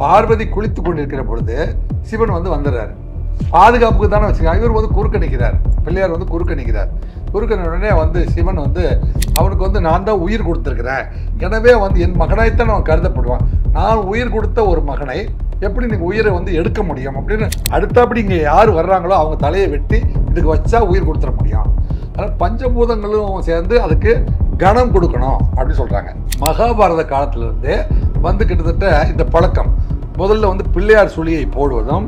பார்வதி குளித்து கொண்டிருக்கிற பொழுது சிவன் வந்து வந்துடுறாரு. பாதுகாப்புக்கு தானே வச்சுக்காங்க இவர் வந்து குறுக்க நிற்கிறார் பிள்ளையார் வந்து குறுக்க நிற்கிறார் குறுக்க உடனே வந்து சிவன் வந்து அவனுக்கு வந்து நான் தான் உயிர் கொடுத்துருக்குறேன். எனவே வந்து என் மகனாய்த்தான் அவன் கருதப்படுவான். நான் உயிர் கொடுத்த ஒரு மகனை எப்படி நீங்கள் உயிரை வந்து எடுக்க முடியும்? அப்படின்னு அடுத்தபடி இங்கே யார் வர்றாங்களோ அவங்க தலையை வெட்டி இதுக்கு வச்சா உயிர் கொடுத்துட முடியும். அதனால் பஞ்சபூதங்களும் சேர்ந்து அதுக்கு கணம் கொடுக்கணும் அப்படின்னு சொல்கிறாங்க மகாபாரத காலத்திலிருந்து வந்து கிட்டத்தட்ட இந்த பழக்கம். முதல்ல வந்து பிள்ளையார் சுழியை போடுவதும்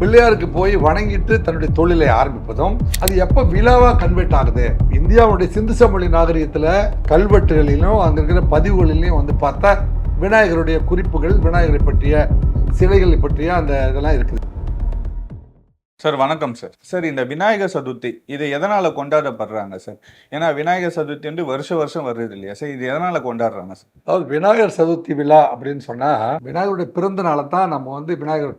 பிள்ளையாருக்கு போய் வணங்கிட்டு தன்னுடைய தொழிலை ஆரம்பிப்பதும் அது எப்போ விழாவாக கன்வெர்ட் ஆகுது? இந்தியாவுடைய சிந்து சமொழி நாகரிகத்தில் கல்வெட்டுகளிலும் அங்கே இருக்கிற பதிவுகளிலையும் வந்து பார்த்தா விநாயகருடைய குறிப்புகள் விநாயகரை பற்றிய சிலைகளை பற்றிய அந்த இதெல்லாம் இருக்குது. சார் வணக்கம் சார். சார் இந்த விநாயகர் சதுர்த்தி இது எதனால கொண்டாடப்படுறாங்க சார்? ஏன்னா விநாயகர் சதுர்த்தி வந்து வருஷ வருஷம் வருது இல்லையா சார்? இது எதனால கொண்டாடுறாங்க சார்? அதாவது விநாயகர் சதுர்த்தி விழா அப்படின்னு சொன்னால் விநாயகருடைய பிறந்த நாளை தான் நம்ம வந்து விநாயகர்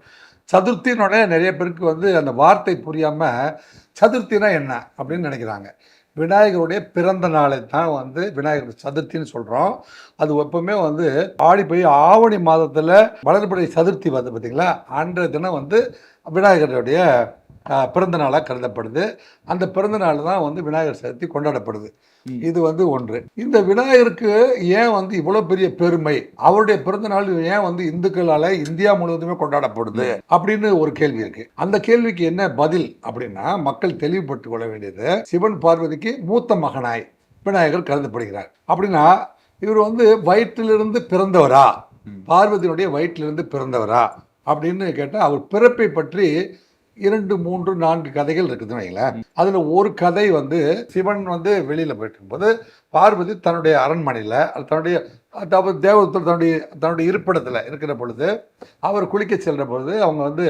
சதுர்த்தினுடைய நிறைய பேருக்கு வந்து அந்த வார்த்தை புரியாமல் சதுர்த்தினா என்ன அப்படின்னு நினைக்கிறாங்க. விநாயகருடைய பிறந்த நாளை தான் வந்து விநாயகர் சதுர்த்தின்னு சொல்கிறோம் அது எப்பவுமே வந்து ஆடி போய் ஆவணி மாதத்தில் வளர்பிறை சதுர்த்தி வந்து பார்த்திங்களா அன்றைய தினம் வந்து விநாயகருடைய பிறந்த நாளாக கருதப்படுது. அந்த பிறந்த நாள் தான் வந்து விநாயகர் சதுர்த்தி கொண்டாடப்படுது. இது வந்து ஒன்று. இந்த விநாயகருக்கு ஏன் வந்து இவ்வளோ பெரிய பெருமை? அவருடைய பிறந்த நாள் ஏன் வந்து இந்துக்களால் இந்தியா முழுவதுமே கொண்டாடப்படுது? அப்படின்னு ஒரு கேள்வி இருக்கு. அந்த கேள்விக்கு என்ன பதில் அப்படின்னா மக்கள் தெளிவுபட்டு கொள்ள வேண்டியது சிவன் பார்வதிக்கு மூத்த மகனாய் விநாயகர் கருதப்படுகிறார். அப்படின்னா இவர் வந்து வயிற்றிலிருந்து பிறந்தவரா. பார்வதியினுடைய வயிற்றிலிருந்து பிறந்தவரா? அப்படின்னு கேட்டால் அவர் பிறப்பை பற்றி இரண்டு மூன்று நான்கு கதைகள் இருக்குதுன்னு வைங்களேன். அதில் ஒரு கதை வந்து சிவன் வந்து வெளியில் போயிட்டு இருக்கும்போது பார்வதி தன்னுடைய அரண்மனையில் தன்னுடைய அதாவது தேவதூர் தன்னுடைய தன்னுடைய இருப்பிடத்தில் இருக்கிற பொழுது அவர் குளிக்க செல்கிற பொழுது அவங்க வந்து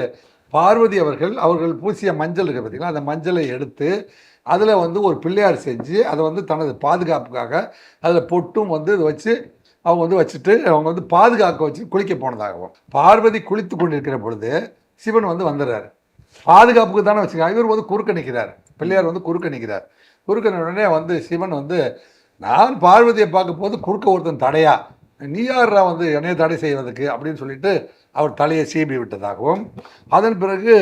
பார்வதி அவர்கள் அவர்கள் பூசிய மஞ்சள் இருக்கு பார்த்தீங்களா அந்த மஞ்சளை எடுத்து அதில் வந்து ஒரு பிள்ளையார் செஞ்சு அதை வந்து தனது பாதுகாப்புக்காக அதில் பொட்டும் வந்து இதை வச்சு அவங்க வந்து வச்சுட்டு அவங்க வந்து பாதுகாக்க வச்சு குளிக்க போனதாகவும் பார்வதி குளித்து கொண்டிருக்கிற பொழுது சிவன் வந்து வந்துடுறாரு. பாதுகாப்புக்கு தானே வச்சுக்கோங்க இவர் வந்து குறுக்க நிற்கிறார் பிள்ளையார் வந்து குறுக்க நிற்கிறார் குறுக்க உடனே வந்து சிவன் வந்து நான் பார்வதியை பார்க்க போது குறுக்க ஒருத்தன் தடையா? நீ யாரா வந்து என்னைய தடை செய்வதற்கு அப்படின்னு சொல்லிட்டு அவர் தலையை சீபி விட்டதாகவும் அதன் பிறகு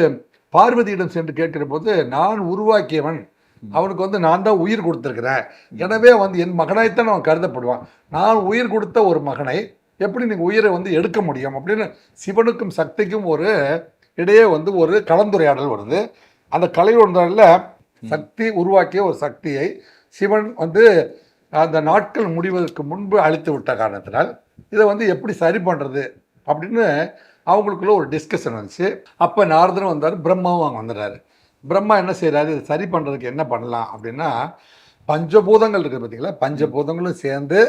பார்வதியிடம் சென்று கேட்கிற போது நான் உருவாக்கியவன். அவனுக்கு வந்து நான் தான் உயிர் கொடுத்துருக்கிறேன். எனவே வந்து என் மகனாய்த்தான் அவன் கருதப்படுவான். நான் உயிர் கொடுத்த ஒரு மகனை எப்படி நீங்கள் உயிரை வந்து எடுக்க முடியும்? அப்படின்னு சிவனுக்கும் சக்திக்கும் ஒரு இடையே வந்து ஒரு கலந்துரையாடல் வருது. அந்த கலையுணர்வில் சக்தி உருவாக்கிய ஒரு சக்தியை சிவன் வந்து அந்த நாட்கள் முடிவதற்கு முன்பு அழித்து விட்ட காரணத்தினால் இதை வந்து எப்படி சரி பண்ணுறது அப்படின்னு அவங்களுக்குள்ள ஒரு டிஸ்கஷன் வந்துச்சு. அப்போ நாரதனும் வந்தார் பிரம்மாவும் அங்கே வந்துடுறாரு. பிரம்மா என்ன செய்கிறாரு இதை சரி பண்ணுறதுக்கு என்ன பண்ணலாம் அப்படின்னா பஞ்சபூதங்கள் இருக்குது பார்த்தீங்களா பஞ்சபூதங்களும் சேர்ந்து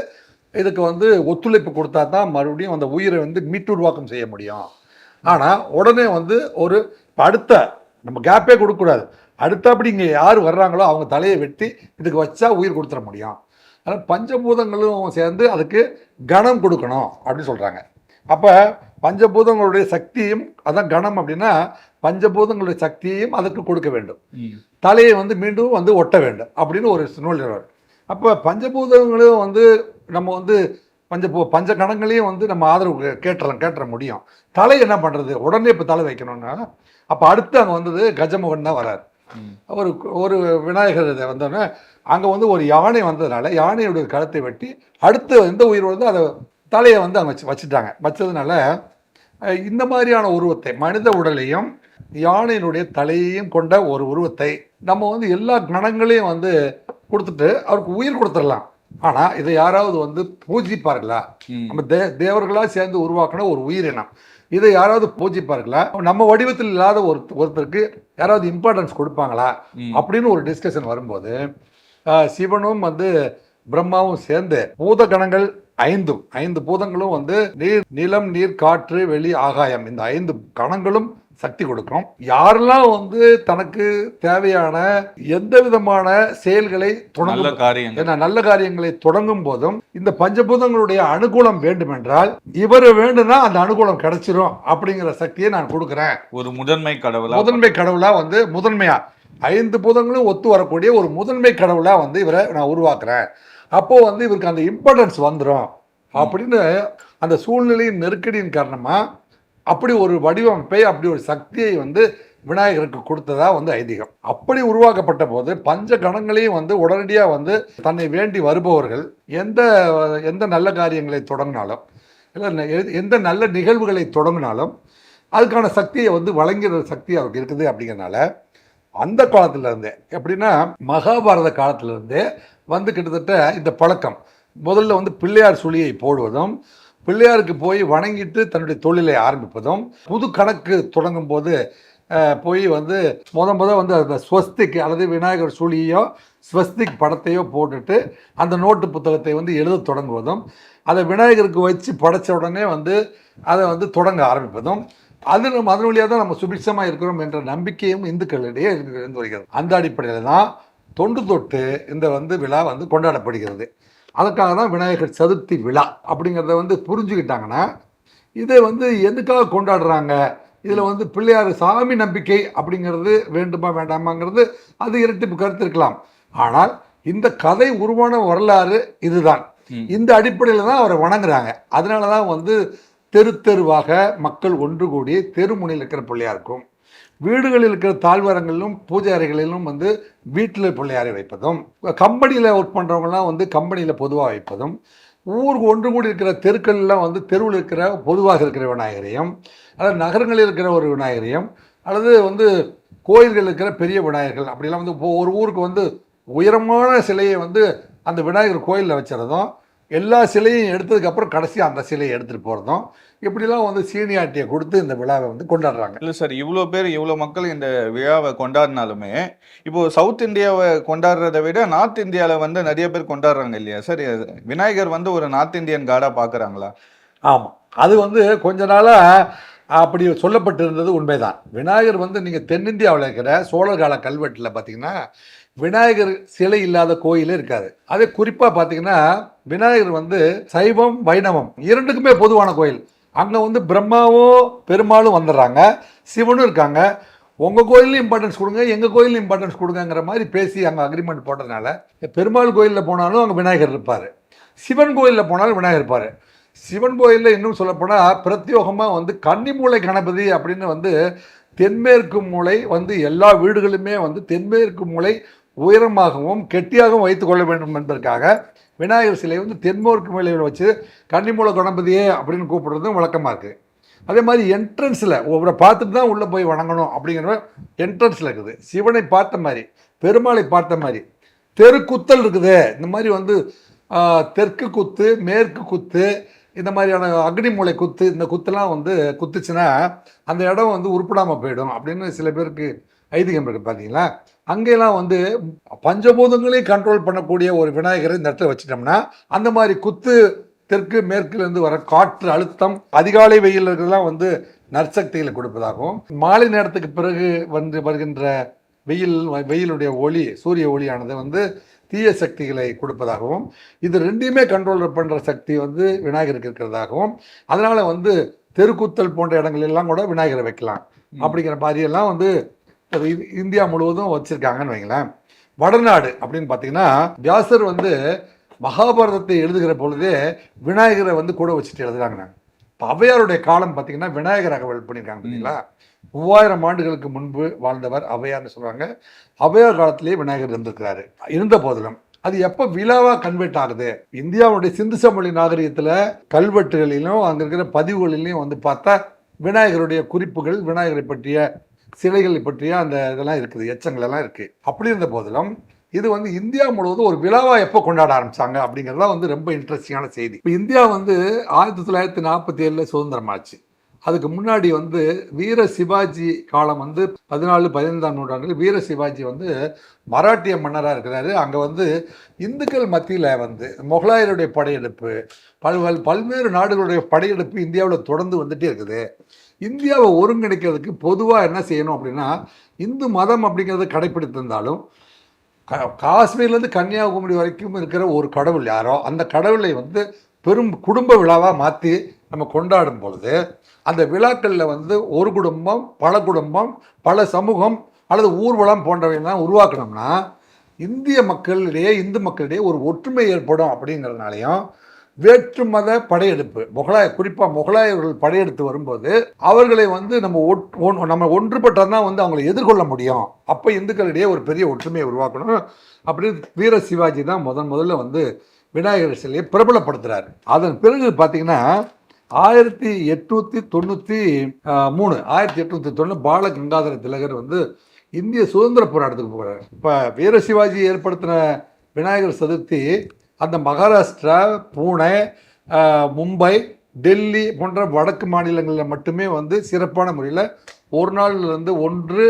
இதுக்கு வந்து ஒத்துழைப்பு கொடுத்தா தான் மறுபடியும் அந்த உயிரை வந்து மீட்டுருவாக்கம் செய்ய முடியும். ஆனால் உடனே வந்து ஒரு அடுத்த நம்ம கேப்பே கொடுக்கக்கூடாது. அடுத்தபடி இங்கே யார் வர்றாங்களோ அவங்க தலையை வெட்டி இதுக்கு வச்சா உயிர் கொடுத்துட முடியும். அதனால் பஞ்சபூதங்களும் சேர்ந்து அதுக்கு கணம் கொடுக்கணும் அப்படின்னு சொல்கிறாங்க அப்போ பஞ்சபூதங்களுடைய சக்தியும் அதான் கணம் அப்படின்னா பஞ்சபூதங்களுடைய சக்தியையும் அதுக்கு கொடுக்க வேண்டும். தலையை வந்து மீண்டும் வந்து ஒட்ட வேண்டும் அப்படின்னு ஒரு நூல் அப்போ பஞ்சபூதங்களும் வந்து நம்ம வந்து பஞ்ச பஞ்ச கணங்களையும் வந்து நம்ம ஆதரவு கேட்டுறலாம் கேட்டுற முடியும். தலை என்ன பண்ணுறது உடனே இப்போ தலை வைக்கணும்னா அப்போ அடுத்து அங்கே வந்தது கஜமோகன் தான் வரார். ஒரு ஒரு விநாயகர் இதை வந்தோடனே அங்கே வந்து ஒரு யானை வந்ததுனால யானையுடைய கழுத்தை வெட்டி அடுத்து எந்த உயிர் வந்து அதை தலையை வந்து அங்கே வச்சு வச்சுட்டாங்க. வச்சதுனால இந்த மாதிரியான உருவத்தை மனித உடலையும் யானையினுடைய தலையையும் கொண்ட ஒரு உருவத்தை நம்ம வந்து எல்லா கணங்களையும் வந்து கொடுத்துட்டு அவருக்கு உயிர் கொடுத்துடலாம். ஆனால் இதை யாராவது வந்து பூஜிப்பார்களா? நம்ம தே தேவர்களாக சேர்ந்து உருவாக்கின ஒரு உயிரினம் இதை யாராவது பூஜிப்பார்களா? நம்ம வடிவத்தில் இல்லாத ஒரு ஒருத்தருக்கு யாராவது இம்பார்ட்டன்ஸ் கொடுப்பாங்களா? அப்படின்னு ஒரு டிஸ்கஷன் வரும்போது சிவனும் வந்து பிரம்மாவும் சேர்ந்து பூத கணங்கள் ஐந்தும் ஐந்து பூதங்களும் வந்து நீர் நிலம் நீர் காற்று வெளி ஆகாயம் இந்த ஐந்து கணங்களும் சக்தி கொடுக்கும். யாரெல்லாம் வந்து தனக்கு தேவையான எந்த விதமான செயல்களை நல்ல தொடங்கும் காரியங்கள் நல்ல காரியங்களை தொடங்கும் போதும் இந்த பஞ்சபூதங்களுடைய அனுகூலம் வேண்டுமென்றால் இவர் வேண்டும்னா அந்த அனுகூலம் கிடைச்சிரும் அப்படிங்கிற சக்தியை நான் கொடுக்குறேன். ஒரு முதன்மை கடவுளா? முதன்மை கடவுளா வந்து முதன்மையா. ஐந்து பூதங்களும் ஒத்து வரக்கூடிய ஒரு முதன்மை கடவுளா வந்து இவரை நான் உருவாக்குறேன். அப்போ வந்து இவருக்கு அந்த இம்பார்ட்டன்ஸ் வந்துடும் அப்படின்னு அந்த சூழ்நிலையின் நெருக்கடியின் காரணமா அப்படி ஒரு வடிவமைப்பை அப்படி ஒரு சக்தியை வந்து விநாயகருக்கு கொடுத்ததா வந்து ஐதீகம். அப்படி உருவாக்கப்பட்ட போது பஞ்ச கணங்களையும் வந்து உடனடியாக வந்து தன்னை வேண்டி வருபவர்கள் எந்த எந்த நல்ல காரியங்களை தொடங்கினாலும் இல்லை எந்த நல்ல நிகழ்வுகளை தொடங்கினாலும் அதுக்கான சக்தியை வந்து வழங்குகிற சக்தி அவருக்கு இருக்குது அப்படிங்கிறனால அந்த காலத்திலேருந்தே எப்படின்னா மகாபாரத காலத்திலேருந்தே வந்து கிட்டத்தட்ட இந்த பழக்கம். முதல்ல வந்து பிள்ளையார் சுழியை போடுவதும் பிள்ளையாருக்கு போய் வணங்கிட்டு தன்னுடைய தொழிலை ஆரம்பிப்பதும் புது கணக்கு தொடங்கும் போது போய் வந்து முத முத வந்து அந்த ஸ்வஸ்திக் அல்லது விநாயகர் சூழியோ ஸ்வஸ்திக் படத்தையோ போட்டுட்டு அந்த நோட்டு புத்தகத்தை வந்து எழுத தொடங்குவதும் அதை விநாயகருக்கு வச்சு படைச்ச உடனே வந்து அதை வந்து தொடங்க ஆரம்பிப்பதும் அது நம்ம அதன் வழியாக தான் நம்ம சுபிட்சமாக இருக்கிறோம் என்ற நம்பிக்கையும் இந்துக்களிடையே இருந்து வருகிறது. அந்த அடிப்படையில் தான் தொண்டு தொட்டு இந்த வந்து விழா வந்து கொண்டாடப்படுகிறது. அதுக்காக தான் விநாயகர் சதுர்த்தி விழா அப்படிங்கிறத வந்து புரிஞ்சுக்கிட்டாங்கன்னா இதை வந்து எதுக்காக கொண்டாடுறாங்க? இதில் வந்து பிள்ளையார் சாமி நம்பிக்கை அப்படிங்கிறது வேண்டுமா வேண்டாமாங்கிறது அது இரட்டிப்பு கருத்து இருக்கலாம். ஆனால் இந்த கதை உருவான வரலாறு இதுதான். இந்த அடிப்படையில் தான் அவரை வணங்குறாங்க. அதனால தான் வந்து தெரு தெருவாக மக்கள் ஒன்று கூடி தெருமுனையில் இருக்கிற பிள்ளையாருக்கும் வீடுகளில் இருக்கிற தாழ்வாரங்களிலும் பூஜை அறைகளிலும் வந்து வீட்டில் பிள்ளையாரை வைப்பதும் கம்பெனியில் ஒர்க் பண்ணுறவங்கலாம் வந்து கம்பெனியில் பொதுவாக வைப்பதும் ஊருக்கு ஒன்று கூடி இருக்கிற தெருக்கள்லாம் வந்து தெருவில் இருக்கிற பொதுவாக இருக்கிற விநாயகரையும் அல்லது நகரங்களில் இருக்கிற ஒரு விநாயகரையும் அல்லது வந்து கோயில்கள் இருக்கிற பெரிய விநாயகர்கள் அப்படிலாம் வந்து ஒரு ஊருக்கு வந்து உயரமான சிலையை வந்து அந்த விநாயகர் கோயிலில் வச்சுறதும் எல்லா சிலையும் எடுத்ததுக்கு அப்புறம் கடைசி அந்த சிலையை எடுத்துகிட்டு போகிறதும் இப்படிலாம் வந்து சீனியாட்டியை கொடுத்து இந்த விழாவை வந்து கொண்டாடுறாங்க. இல்ல சார் இவ்வளோ பேர் இவ்வளோ மக்கள் இந்த விழாவை கொண்டாடினாலுமே இப்போ சவுத் இந்தியாவை கொண்டாடுறதை விட நார்த் இந்தியாவில் வந்து நிறைய பேர் கொண்டாடுறாங்க இல்லையா சார்? விநாயகர் வந்து ஒரு நார்த் இந்தியன் காடா பார்க்குறாங்களா ஆமாம் அது வந்து கொஞ்ச நாளாக அப்படி சொல்லப்பட்டிருந்தது உண்மைதான். விநாயகர் வந்து நீங்கள் தென்னிந்தியாவில் இருக்கிற சோழர் கால கல்வெட்டில் பார்த்தீங்கன்னா விநாயகர் சிலை இல்லாத கோயிலே இருக்காது. அதே குறிப்பாக பார்த்தீங்கன்னா விநாயகர் வந்து சைவம் வைணவம் இரண்டுக்குமே பொதுவான கோயில். அங்கே வந்து பிரம்மாவும் பெருமாளும் வந்துடுறாங்க. சிவனும் இருக்காங்க. உங்கள் கோயிலையும் இம்பார்ட்டன்ஸ் கொடுங்க எங்கள் கோயிலையும் இம்பார்ட்டன்ஸ் கொடுங்கங்கிற மாதிரி பேசி அங்கே அக்ரிமெண்ட் போட்டதுனால பெருமாள் கோயிலில் போனாலும் அங்கே விநாயகர் இருப்பார். சிவன் கோயிலில் போனாலும் விநாயகர் இருப்பார். சிவன் கோயிலில் இன்னும் சொல்லப்போனால் பிரத்யோகமாக வந்து கன்னிமூளை கணபதி அப்படின்னு வந்து தென்மேற்கு மூலை வந்து எல்லா வீடுகளுமே வந்து தென்மேற்கு மூலை உயரமாகவும் கெட்டியாகவும் வைத்துக் கொள்ள வேண்டும் என்பதற்காக விநாயகர் சிலை வந்து தென்மேற்கு மேலே வச்சு கன்னிமூல கணபதியே அப்படின்னு கூப்பிடுறதும் வழக்கமாக இருக்குது அதே மாதிரி என்ட்ரன்ஸில் ஒவ்வொரு பார்த்துட்டு தான் உள்ளே போய் வணங்கணும் அப்படிங்கிற என்ட்ரன்ஸில் இருக்குது. சிவனை பார்த்த மாதிரி பெருமாளை பார்த்த மாதிரி தெருக்குத்தல் இருக்குது. இந்த மாதிரி வந்து தெற்கு குத்து மேற்கு குத்து இந்த மாதிரியான அக்னி மூளை குத்து இந்த குத்துலாம் வந்து குத்துச்சுன்னா அந்த இடம் வந்து உருப்படாமல் போயிடும் அப்படின்னு சில பேருக்கு ஐதீகம் இருக்குது பார்த்தீங்களா அங்கெல்லாம் வந்து பஞ்சபூதங்களையும் கண்ட்ரோல் பண்ணக்கூடிய ஒரு விநாயகரை இந்த இடத்துல வச்சிட்டோம்னா அந்த மாதிரி குத்து தெற்கு மேற்குலேருந்து வர காற்று அழுத்தம் அதிகாலை வெயில் இருக்கிறதெல்லாம் வந்து நற்சக்திகளை கொடுப்பதாகவும் மாலை நேரத்துக்கு பிறகு வந்து வருகின்ற வெயில் வெயிலுடைய ஒளி சூரிய ஒளியானது வந்து தீய சக்திகளை கொடுப்பதாகவும் இது ரெண்டையுமே கண்ட்ரோல் பண்ணுற சக்தி வந்து விநாயகருக்கு இருக்கிறதாகவும் அதனால வந்து தெருக்குத்தல் போன்ற இடங்கள் எல்லாம் கூட விநாயகரை வைக்கலாம். அப்படிங்கிற மாதிரியெல்லாம் வந்து இந்தியா முழுவதும் வச்சிருக்காங்கன்னு வைங்களேன். வடநாடு அப்படின்னு பார்த்தீங்கன்னா வியாசர் வந்து மகாபாரதத்தை எழுதுகிற பொழுதே விநாயகரை வந்து கூட வச்சுட்டு எழுதுறாங்க இப்போ அவையாருடைய காலம் பார்த்தீங்கன்னா விநாயகர் அகவல் பண்ணியிருக்காங்க பார்த்தீங்களா மூவாயிரம் ஆண்டுகளுக்கு முன்பு வாழ்ந்தவர் அவையார்னு சொல்கிறாங்க அவையார் காலத்திலேயே விநாயகர் இருந்திருக்கிறாரு. இருந்த போதிலும் அது எப்போ விழாவாக கன்வெர்ட் ஆகுது? இந்தியாவுடைய சிந்து சமொழி நாகரிகத்தில் கல்வெட்டுகளிலும் அங்கே இருக்கிற பதிவுகளிலையும் வந்து பார்த்தா விநாயகருடைய குறிப்புகள் விநாயகரை பற்றிய சிலைகள் பற்றிய அந்த இதெல்லாம் இருக்குது எச்சங்கள் எல்லாம் இருக்குது அப்படி இருந்த போதிலும் இது வந்து இந்தியா முழுவதும் ஒரு விழாவாக எப்போ கொண்டாட ஆரம்பிச்சாங்க அப்படிங்கிறது தான் வந்து ரொம்ப இன்ட்ரெஸ்டிங்கான செய்தி. இப்போ இந்தியா வந்து ஆயிரத்தி தொள்ளாயிரத்தி நாற்பத்தி ஏழில் சுதந்திரமாச்சு. அதுக்கு முன்னாடி வந்து வீர சிவாஜி காலம் வந்து பதினாலு பதினைந்தாம் நூற்றாண்டில் வீர சிவாஜி வந்து மராட்டிய மன்னராக இருக்கிறாரு. அங்கே வந்து இந்துக்கள் மத்தியில் வந்து முகலாயருடைய படையெடுப்பு பல்வேறு பல்வேறு நாடுகளுடைய படையெடுப்பு இந்தியாவில் தொடர்ந்து வந்துட்டே இருக்குது. இந்தியாவை ஒருங்கிணைக்கிறதுக்கு பொதுவாக என்ன செய்யணும் அப்படின்னா இந்து மதம் அப்படிங்கிறத கடைப்பிடித்திருந்தாலும் காஷ்மீர்லேருந்து கன்னியாகுமரி வரைக்கும் இருக்கிற ஒரு கடவுள் யாரோ அந்த கடவுளை வந்து பெரும் குடும்ப விழாவாக மாற்றி நம்ம கொண்டாடும் பொழுது அந்த விழாக்களில் வந்து ஒரு குடும்பம் பல குடும்பம் பல சமூகம் அல்லது ஊர்வலம் போன்றவையெல்லாம் உருவாக்கணும்னா இந்திய மக்களிடையே இந்து மக்களிடையே ஒரு ஒற்றுமை ஏற்படும் அப்படிங்கிறதுனாலையும் வேற்று மத படையெடுப்பு. முகலாய குறிப்பாக முகலாயர்கள் படையெடுத்து வரும்போது அவர்களை வந்து நம்ம ஒட்- ஒன்- நம்ம ஒன்றுபட்டால் தான் வந்து அவங்களை எதிர்கொள்ள முடியும். அப்போ இந்துக்களிடையே ஒரு பெரிய ஒற்றுமையை உருவாக்கணும் அப்படின்னு வீர சிவாஜி தான் முதன் முதல்ல வந்து விநாயகர் சிலையை பிரபலப்படுத்துறாரு. அதன் பிறகு பார்த்தீங்கன்னா ஆயிரத்தி எட்நூற்றி தொண்ணூற்றி மூணு ஆயிரத்தி எட்நூற்றி தொண்ணூறு பால கங்காதர திலகர் வந்து இந்திய சுதந்திர போராட்டத்துக்கு போகிறார் இப்போ வீர சிவாஜி ஏற்படுத்தின விநாயகர் சதுர்த்தி அந்த மகாராஷ்டிரா பூனே மும்பை டெல்லி போன்ற வடக்கு மாநிலங்களில் மட்டுமே வந்து சிறப்பான முறையில் ஒரு நாள்ல இருந்து ஒன்று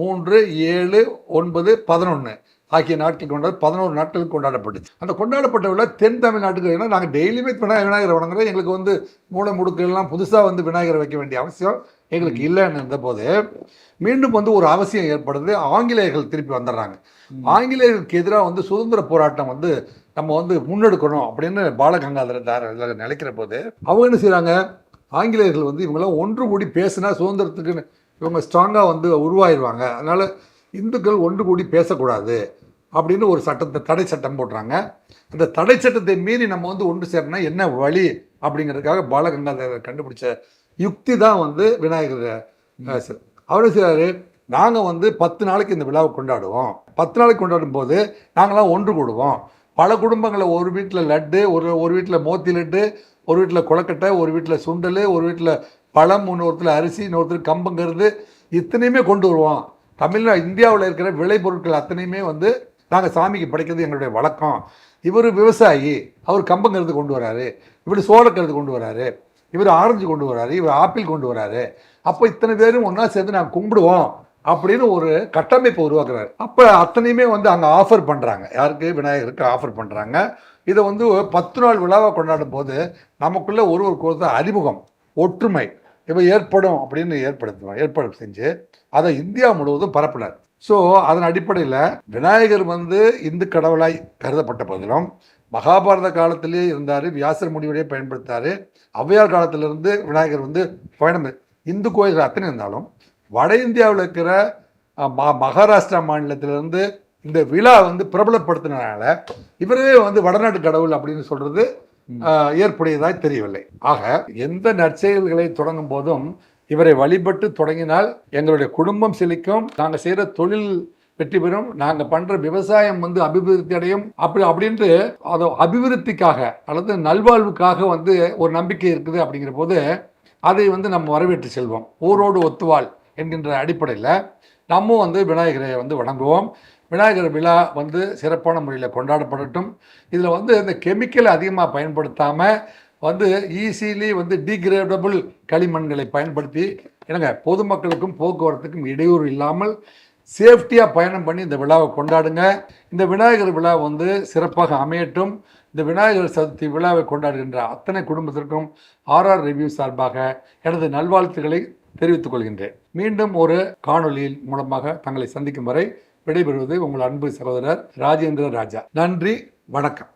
மூன்று ஏழு ஒன்பது பதினொன்று ஆகிய நாட்கள் கொண்டாடு பதினோரு நாட்கள் கொண்டாடப்பட்டுச்சு. அந்த கொண்டாடப்பட்ட விழா தென் தமிழ்நாட்டுக்கு ஏன்னா நாங்கள் டெய்லியுமே விநாயகர் விநாயகரை வணங்குறோம். எங்களுக்கு வந்து மூளை முடுக்கெல்லாம் புதுசாக வந்து விநாயகரை வைக்க வேண்டிய அவசியம் எங்களுக்கு இல்லைன்னு இருந்தபோது மீண்டும் வந்து ஒரு அவசியம் ஏற்படுது. ஆங்கிலேயர்கள் திருப்பி வந்துடுறாங்க. ஆங்கிலேயர்களுக்கு எதிராக வந்து சுதந்திர போராட்டம் வந்து நம்ம வந்து முன்னெடுக்கணும் அப்படின்னு பாலகங்காதர நினைக்கிற போது அவங்க என்ன செய்கிறாங்க ஆங்கிலேயர்கள் வந்து இவங்களாம் ஒன்று கூடி பேசினா சுதந்திரத்துக்கு இவங்க ஸ்ட்ராங்காக வந்து உருவாயிருவாங்க. அதனால இந்துக்கள் ஒன்று கூடி பேசக்கூடாது அப்படின்னு ஒரு சட்டத்தை தடை சட்டம் போடுறாங்க. அந்த தடை சட்டத்தை மீறி நம்ம வந்து ஒன்று சேரனா என்ன வழி அப்படிங்கிறதுக்காக பாலகங்காதரர் கண்டுபிடிச்ச யுக்தி தான் வந்து விநாயகர். அவர் செய்றாரு? நாங்கள் வந்து பத்து நாளைக்கு இந்த விழாவை கொண்டாடுவோம். பத்து நாளைக்கு கொண்டாடும் போது நாங்களாம் ஒன்று கூடுவோம். பல குடும்பங்களை ஒரு வீட்டில் லட்டு ஒரு ஒரு வீட்டில் மோத்தி லட்டு ஒரு வீட்டில் கொழக்கட்டை ஒரு வீட்டில் சுண்டல் ஒரு வீட்டில் பழம் இன்னொருத்தில் அரிசி இன்னொருத்தர் கம்பங்கிறது இத்தனையுமே கொண்டு வருவோம் தமிழ்நா இந்தியாவில் இருக்கிற விளைபொருட்கள் அத்தனையுமே வந்து நாங்கள் சாமிக்கு படைக்கிறது எங்களுடைய வழக்கம். இவர் விவசாயி அவர் கம்பங்கிறது கொண்டு வராரு இவர் சோளக்கிறது கொண்டு வராரு இவர் ஆரஞ்சு கொண்டு வராரு இவர் ஆப்பிள் கொண்டு வராரு. அப்போ இத்தனை பேரும் ஒன்றா சேர்ந்து நாங்கள் கும்பிடுவோம். அப்படின்னு ஒரு கட்டமைப்பு உருவாக்குறாரு. அப்போ அத்தனையுமே வந்து அங்கே ஆஃபர் பண்ணுறாங்க யாருக்கு? விநாயகருக்கு ஆஃபர் பண்ணுறாங்க இதை வந்து பத்து நாள் விழாவை கொண்டாடும் போது ஒரு ஒரு ஒருத்தர் அறிமுகம் ஒற்றுமை இப்போ ஏற்படும் அப்படின்னு ஏற்படுத்துவோம் ஏற்பாடு செஞ்சு அதை இந்தியா முழுவதும் பரப்பினார். ஸோ அதன் அடிப்படையில் விநாயகர் வந்து இந்து கடவுளாய் கருதப்பட்ட போதிலும் மகாபாரத காலத்திலேயே இருந்தார் வியாசர் முடிவுடைய பயன்படுத்தாரு. ஔவையார் காலத்திலிருந்து விநாயகர் வந்து பயணம் இந்து கோயில்கள் அத்தனை இருந்தாலும் வட இந்தியாவில் இருக்கிற ம- மகாராஷ்டிரா மாநிலத்திலிருந்து இந்த விழா வந்து பிரபலப்படுத்தினால இவரே வந்து வடநாட்டு கடவுள் அப்படின்னு சொல்றது அஹ், ஏற்புடையதாய் தெரியவில்லை. ஆக எந்த நற்செயல்களை தொடங்கும் போதும் இவரை வழிபட்டு தொடங்கினால் எங்களுடைய குடும்பம் செழிக்கும். நாங்கள் செய்கிற தொழில் வெற்றி பெறும். நாங்கள் பண்ற விவசாயம் வந்து அபிவிருத்தி அடையும். அப்படி அப்படின்ட்டு அது அபிவிருத்திக்காக அல்லது நல்வாழ்வுக்காக வந்து ஒரு நம்பிக்கை இருக்குது அப்படிங்கிற போது அதை வந்து நம்ம வரவேற்று செல்வோம். ஊரோடு ஒத்துவாள். என்கின்ற அடிப்படையில் நம்ம வந்து விநாயகரை வந்து வணங்குவோம். விநாயகர் விழா வந்து சிறப்பான முறையில் கொண்டாடப்படட்டும். இதில் வந்து இந்த கெமிக்கல் அதிகமாக பயன்படுத்தாமல் வந்து ஈஸிலி வந்து டீக்ரேடபிள் களிமண்களை பயன்படுத்தி என்னங்க பொதுமக்களுக்கும் போக்குவரத்துக்கும் இடையூறு இல்லாமல் சேஃப்டியாக பயணம் பண்ணி இந்த விழாவை கொண்டாடுங்க. இந்த விநாயகர் விழா வந்து சிறப்பாக அமையட்டும். இந்த விநாயகர் சதுர்த்தி விழாவை கொண்டாடுகின்ற அத்தனை குடும்பத்திற்கும் ஆர்ஆர் ரிவ்யூ சார்பாக எனது நல்வாழ்த்துக்களை தெரிவித்துக் கொள்கின்றேன். மீண்டும் ஒரு காணொலியின் மூலமாக தங்களை சந்திக்கும் வரை விடைபெறுவது உங்கள் அன்பு சகோதரர் ராஜேந்திர ராஜா. நன்றி வணக்கம்.